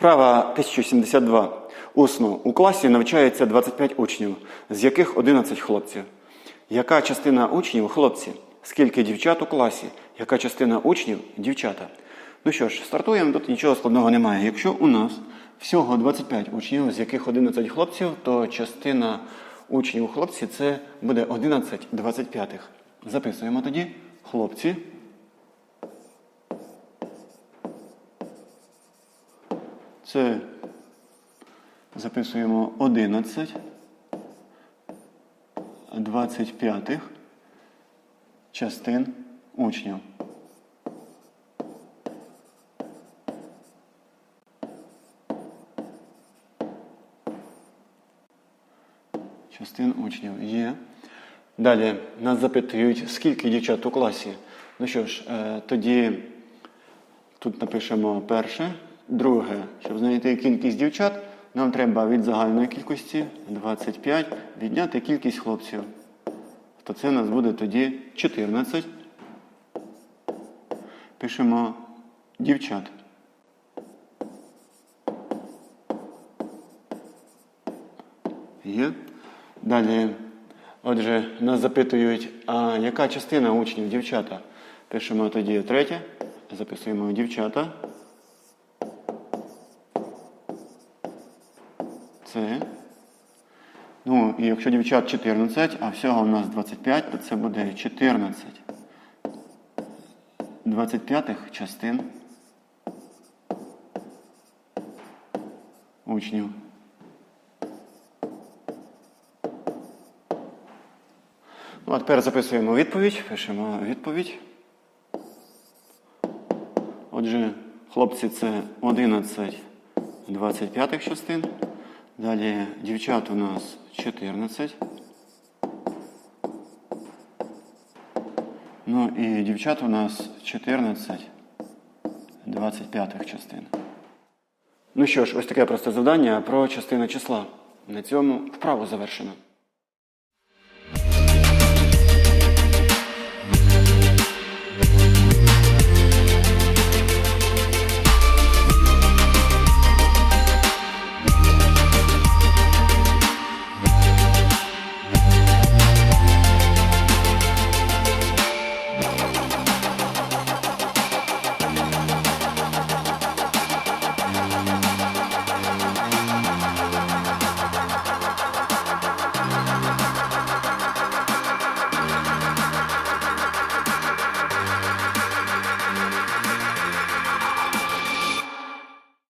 Вправа 1072. Усно. У класі навчається 25 учнів, з яких 11 хлопців. Яка частина учнів хлопці? Скільки дівчат у класі? Яка частина учнів дівчата? Ну що ж, стартуємо, тут нічого складного немає. Якщо у нас всього 25 учнів, з яких 11 хлопців, то частина учнів хлопці це буде 11 25. Записуємо тоді хлопці. Це записуємо 11 25 частин учнів. Частин учнів є. Далі нас запитують, скільки дівчат у класі. Ну що ж, е, тоді Тут напишемо перше. Друге, щоб знайти кількість дівчат, нам треба від загальної кількості 25 відняти кількість хлопців. То це у нас буде тоді 14. Пишемо дівчат. Є. Далі, отже, нас запитують, а яка частина учнів дівчата? Пишемо тоді третє. Записуємо дівчата. Це. Ну, і якщо дівчат 14, а всього у нас 25, то це буде 14. 25 частин учнів. Ну, а тепер записуємо відповідь. Пишемо відповідь. Отже, хлопці це 11 25 частин. Далі дівчат у нас 14. Ну і дівчат у нас 14 25 частин. Ну що ж, ось таке просте завдання про частину числа. На цьому вправу завершено.